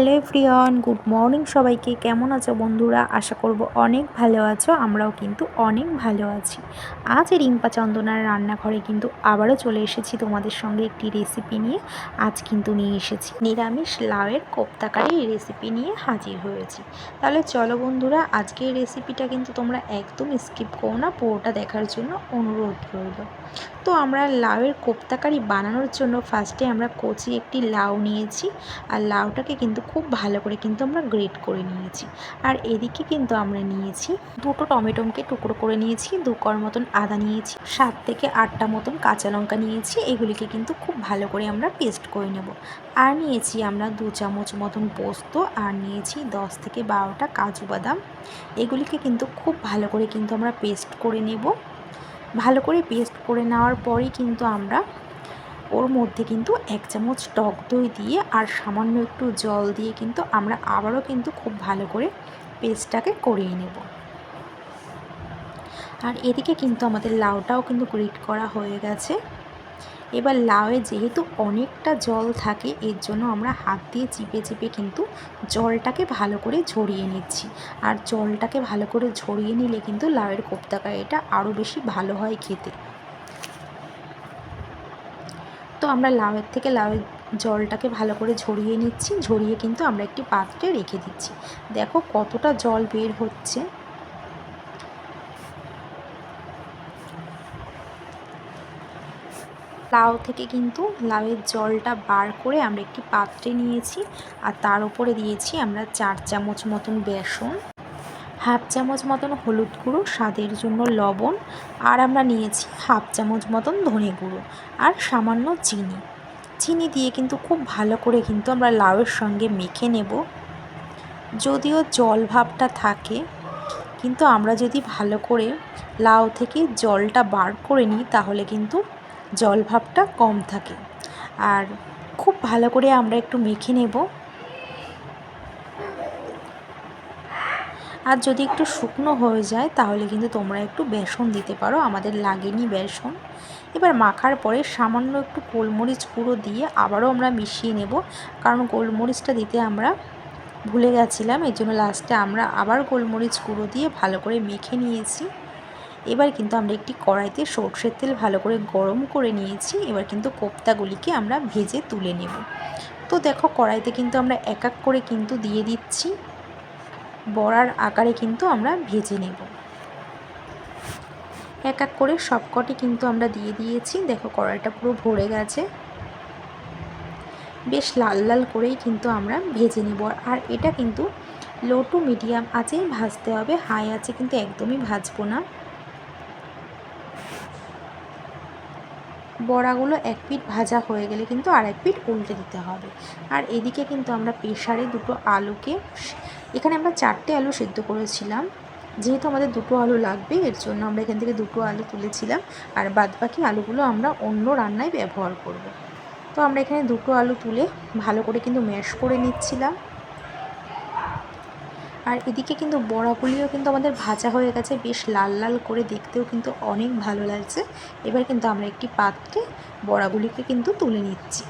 Hello everyone, good morning সবাইকে। কেমন আছো বন্ধুরা? আশা করব অনেক ভালো আছো, আমরাও কিন্তু অনেক ভালো আছি। আজ রিম্পা চন্দনার রান্নাঘরে কিন্তু আবারও চলে এসেছি তোমাদের সঙ্গে একটি রেসিপি নিয়ে। আজ কিন্তু নিয়ে এসেছি নিরামিষ লাউয়ের কোপ্তাকারি রেসিপি নিয়ে হাজির হয়েছি। তাহলে চলো বন্ধুরা আজকে এই রেসিপিটা কিন্তু তোমরা একদম স্কিপ করো না, পুরোটা দেখার জন্য অনুরোধ রইল। তো আমরা লাউয়ের কোপ্তাকারি বানানোর জন্য ফার্স্টে আমরা কচি একটি লাউ নিয়েছি, আর লাউটাকে কিন্তু খুব ভালো করে কিন্তু আমরা গ্রেট করে নিয়েছি। আর এদিকে কিন্তু আমরা নিয়েছি দুটো টমেটোমকে টুকরো করে নিয়েছি, দু কর মতন আদা নিয়েছি, সাত থেকে আটটা মতন কাঁচা লঙ্কা নিয়েছি, এগুলিকে কিন্তু খুব ভালো করে আমরা পেস্ট করে নেব। আর নিয়েছি আমরা দু চামচ মতন পোস্ত, আর নিয়েছি দশ থেকে বারোটা কাজু বাদাম। এগুলিকে কিন্তু খুব ভালো করে কিন্তু আমরা পেস্ট করে নেব। ভালো করে পেস্ট করে নেওয়ার পরেই কিন্তু আমরা ওর মধ্যে কিন্তু এক চামচ টক দই দিয়ে আর সামান্য একটু জল দিয়ে কিন্তু আমরা আবারও কিন্তু খুব ভালো করে পেস্টটাকে করিয়ে নেব। আর এদিকে কিন্তু আমাদের লাউটাও কিন্তু গ্রিট করা হয়ে গেছে। এবার লাউয়ে যেহেতু অনেকটা জল থাকে, এর জন্য আমরা হাত দিয়ে চিপে চিপে কিন্তু জলটাকে ভালো করে ঝরিয়ে নিচ্ছি। আর জলটাকে ভালো করে ঝরিয়ে নিলে কিন্তু লাউয়ের কোপ্তাকারিটা আরও বেশি ভালো হয় খেতে। আমরা লাউয়ের থেকে লাউয়ের জলটাকে ভালো করে ঝরিয়ে নিচ্ছি, ঝরিয়ে কিন্তু আমরা একটি পাত্রে রেখে দিচ্ছি। দেখো কতটা জল বের হচ্ছে। লাউ থেকে কিন্তু লাউয়ের জলটা বার করে আমরা একটি পাত্রে নিয়েছি, আর তার উপরে দিয়েছি আমরা চার চামচ মতন বেসন। হাফ চামচ মতন হলুদ গুঁড়ো, স্বাদের জন্য লবণ, আর আমরা নিয়েছি হাফ চামচ মতন ধনে গুঁড়ো আর সামান্য চিনি। চিনি দিয়ে কিন্তু খুব ভালো করে কিন্তু আমরা লাউয়ের সঙ্গে মেখে নেব। যদিও জল ভাবটা থাকে, কিন্তু আমরা যদি ভালো করে লাউ থেকে জলটা বার করে নিই, তাহলে কিন্তু জল ভাবটা কম থাকে। আর খুব ভালো করে আমরা একটু মেখে নেব। আর যদি একটু শুকনো হয়ে যায়, তাহলে কিন্তু তোমরা একটু বেসন দিতে পারো, আমাদের লাগেনি বেসন। এবার মাখার পরে সামান্য একটু গোলমরিচ গুঁড়ো দিয়ে আবারও আমরা মিশিয়ে নেব, কারণ গোলমরিচটা দিতে আমরা ভুলে গেছিলাম এই জন্য লাস্টে আমরা আবার গোলমরিচ গুঁড়ো দিয়ে ভালো করে মেখে নিয়েছি। এবার কিন্তু আমরা একটি কড়াইতে সর্ষের তেল ভালো করে গরম করে নিয়েছি, এবার কিন্তু কোপ্তাগুলিকে আমরা ভেজে তুলে নেব। তো দেখো, কড়াইতে কিন্তু আমরা এক এক করে কিন্তু দিয়ে দিচ্ছি। বড়ার আকারে কিন্তু আমরা ভেজে নেব। এক এক করে সবকটি কিন্তু আমরা দিয়ে দিয়েছি। দেখো কড়াইটা পুরো ভরে গেছে। বেশ লাল লাল করেই কিন্তু আমরা ভেজে নেব। আর এটা কিন্তু লো টু মিডিয়াম আঁচেই ভাজতে হবে। হাই আছে কিন্তু একদমই ভাজবো না। বড়াগুলো এক পিঠ ভাজা হয়ে গেলে কিন্তু আর এক পিঠ উল্টে দিতে হবে। আর এদিকে কিন্তু আমরা প্রেশারে দুটো আলুকে এখানে আমরা চারটে আলু সেদ্ধ করেছিলাম। যেহেতু আমাদের দুটো আলু লাগবে, এর জন্য আমরা এখান থেকে দুটো আলু তুলেছিলাম। আর বাদ বাকি আলুগুলো আমরা অন্য রান্নায় ব্যবহার করব। তো আমরা এখানে দুটো আলু তুলে ভালো করে কিন্তু ম্যাশ করে নিচ্ছিলাম। আর এদিকে কিন্তু বড়াগুলিও কিন্তু আমাদের ভাজা হয়ে গেছে, বেশ লাল লাল করে দেখতেও কিন্তু অনেক ভালো লাগছে। এবার কিন্তু আমরা একটি পাত্রে বড়াগুলিকে কিন্তু তুলে নিচ্ছি।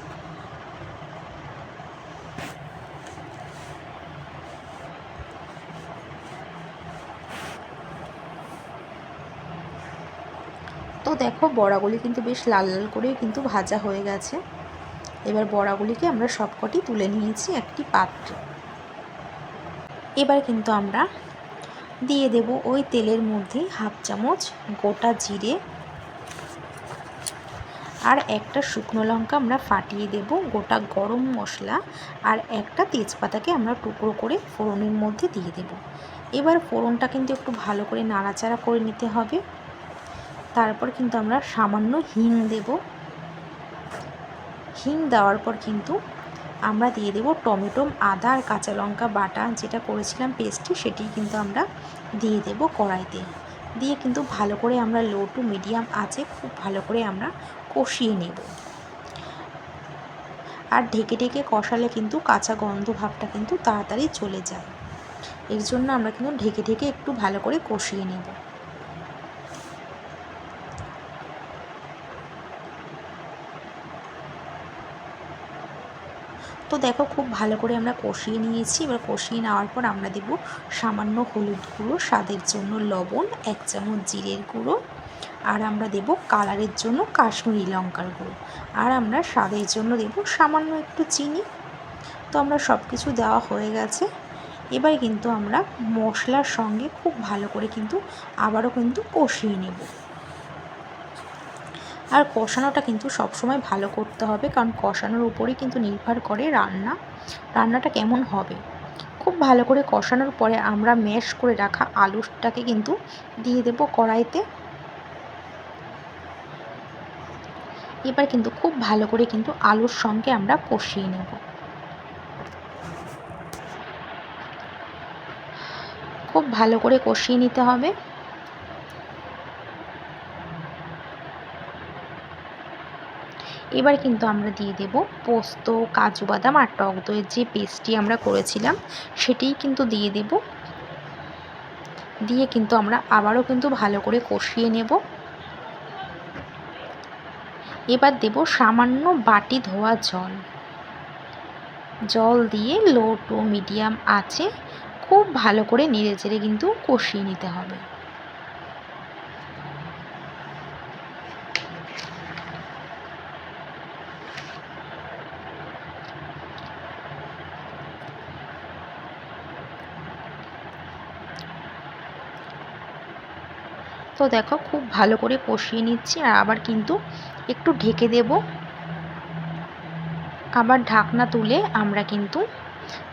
তো দেখো বড়াগুলি কিন্তু বেশ লাল লাল করে কিন্তু ভাজা হয়ে গেছে। এবার বড়াগুলিকে আমরা সবকটি তুলে নিয়েছি একটি পাত্রে। এবার কিন্তু আমরা দিয়ে দেব ওই তেলের মধ্যে হাফ চামচ গোটা জিরে আর একটা শুকনো লঙ্কা আমরা ফাটিয়ে দেব গোটা গরম মশলা আর একটা তেজপাতাকে আমরা টুকরো করে ফোড়নের মধ্যে দিয়ে দেব। এবার ফোড়নটা কিন্তু একটু ভালো করে নাড়াচাড়া করে নিতে হবে। তারপর কিন্তু আমরা সামান্য হিং দেব। হিং দেওয়ার পর কিন্তু আমরা দিয়ে দেব টমেটো, আদা আর কাঁচা লঙ্কা বাটা। যেটা করেছিলাম পেস্টটি সেটি কিন্তু আমরা দিয়ে দেব কড়াইতে। দিয়ে কিন্তু ভালো করে আমরা লো টু মিডিয়াম আছে খুব ভালো করে আমরা কষিয়ে নেব। আর ঢেকে ঢেকে কষালে কিন্তু কাঁচা গন্ধ ভাবটা কিন্তু তাড়াতাড়ি চলে যায়। এর জন্য আমরা কিন্তু ঢেকে ঢেকে একটু ভালো করে কষিয়ে নেব। তো দেখো খুব ভালো করে আমরা কষিয়ে নিয়েছি। এবার কষিয়ে নেওয়ার পর আমরা দেব সামান্য হলুদ গুঁড়ো, স্বাদের জন্য লবণ, এক চামচ জিরের গুঁড়ো আর আমরা দেব কালারের জন্য কাশ্মীরি লঙ্কার গুঁড়ো। আর আমরা স্বাদের জন্য দেব সামান্য একটু চিনি। তো আমরা সব কিছু দেওয়া হয়ে গেছে। এবার কিন্তু আমরা মশলার সঙ্গে খুব ভালো করে কিন্তু আবারও কিন্তু কষিয়ে নেব। আর কষানোটা কিন্তু সবসময় ভালো করতে হবে, কারণ কষানোর উপরেই কিন্তু নির্ভর করে রান্না, রান্নাটা কেমন হবে। খুব ভালো করে কষানোর পরে আমরা ম্যাশ করে রাখা আলুটাকে কিন্তু দিয়ে দেব কড়াইতে। এবার কিন্তু খুব ভালো করে কিন্তু আলুর সঙ্গে আমরা কষিয়ে নেব। খুব ভালো করে কষিয়ে নিতে হবে। এবার কিন্তু আমরা দিয়ে দেব পোস্ত, কাজু বাদাম আর টক দইয়ের যে পেস্টটি আমরা করেছিলাম, সেটিই কিন্তু দিয়ে দেব। দিয়ে কিন্তু আমরা আবারও কিন্তু ভালো করে কষিয়ে নেব। এবার দেব সামান্য বাটি ধোয়া জল। জল দিয়ে লো টু মিডিয়াম আছে খুব ভালো করে নেড়ে চেড়ে কিন্তু কষিয়ে নিতে হবে। তো দেখো খুব ভালো করে কষিয়ে নিচ্ছি আর আবার কিন্তু একটু ঢেকে দেব। আবার ঢাকনা তুলে আমরা কিন্তু,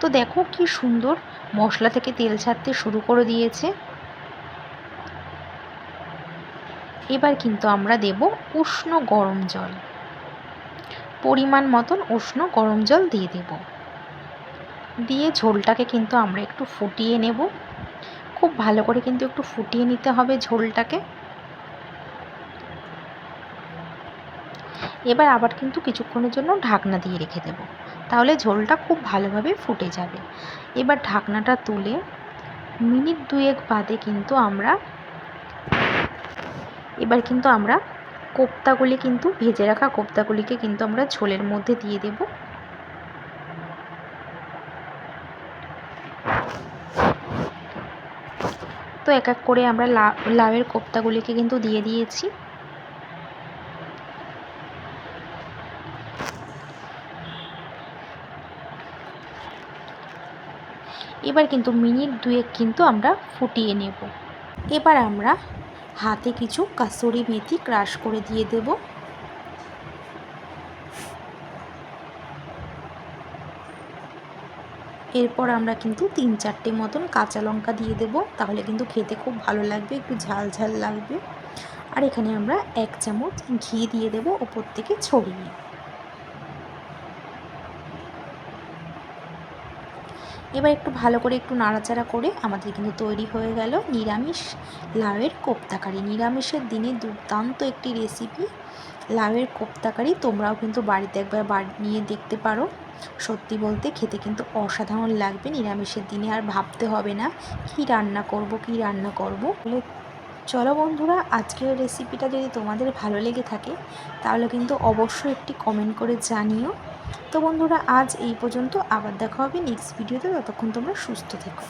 তো দেখো কি সুন্দর মশলা থেকে তেল ছাড়তে শুরু করে দিয়েছে। এবার কিন্তু আমরা দেব উষ্ণ গরম জল। পরিমাণ মতন উষ্ণ গরম জল দিয়ে দেব। দিয়ে ঝোলটাকে কিন্তু আমরা একটু ফুটিয়ে নেব। খুব ভালো করে কিন্তু একটু ফুটিয়ে নিতে হবে ঝোলটাকে। এবার আবার কিন্তু কিছুক্ষণের জন্য ঢাকনা দিয়ে রেখে দেব। তাহলে ঝোলটা খুব ভালোভাবে ফুটে যাবে। এবার ঢাকনাটা তুলে মিনিট দুয়েক বাদে কিন্তু আমরা এবার কিন্তু আমরা কোপ্তাগুলি কিন্তু ভেজে রাখা কোপ্তাগুলিকে কিন্তু আমরা ঝোলের মধ্যে দিয়ে দেব। তো এক এক করে আমরা লাউয়ের কোপ্তাগুলিকে কিন্তু দিয়ে দিয়েছি। এবার কিন্তু মিনিট দুয়েক কিন্তু আমরা ফুটিয়ে নেব। এবার আমরা হাতে কিছু কাসুরি মেথি ক্রাশ করে দিয়ে দেব। এরপর আমরা কিন্তু তিন চারটে মতন কাঁচা লঙ্কা দিয়ে দেব। তাহলে কিন্তু খেতে খুব ভালো লাগবে, একটু ঝাল ঝাল লাগবে। আর এখানে আমরা এক চামচ ঘি দিয়ে দেব ওপর থেকে ছড়িয়ে। এবার একটু ভালো করে একটু নাড়াচাড়া করে আমাদের কিন্তু তৈরি হয়ে গেল নিরামিষ লাউয়ের কোপ্তাকারি নিরামিষের দিনে দুর্দান্ত একটি রেসিপি লাউয়ের কোপ্তাকারি তোমরাও কিন্তু বাড়িতে একবার বানিয়ে দেখতে পারো। সত্যি বলতে খেতে কিন্তু অসাধারণ লাগবে, নিরামিষের দিনে আর ভাবতে হবে না কি রান্না করব, কি রান্না করব। বলে চলো বন্ধুরা, আজকের রেসিপিটা যদি তোমাদের ভালো লেগে থাকে, তাহলে কিন্তু অবশ্যই একটি কমেন্ট করে জানিও। তো বন্ধুরা, আজ এই পর্যন্ত, আবার দেখা হবে নেক্সট ভিডিওতে ততক্ষণ তোমরা সুস্থ থেকো।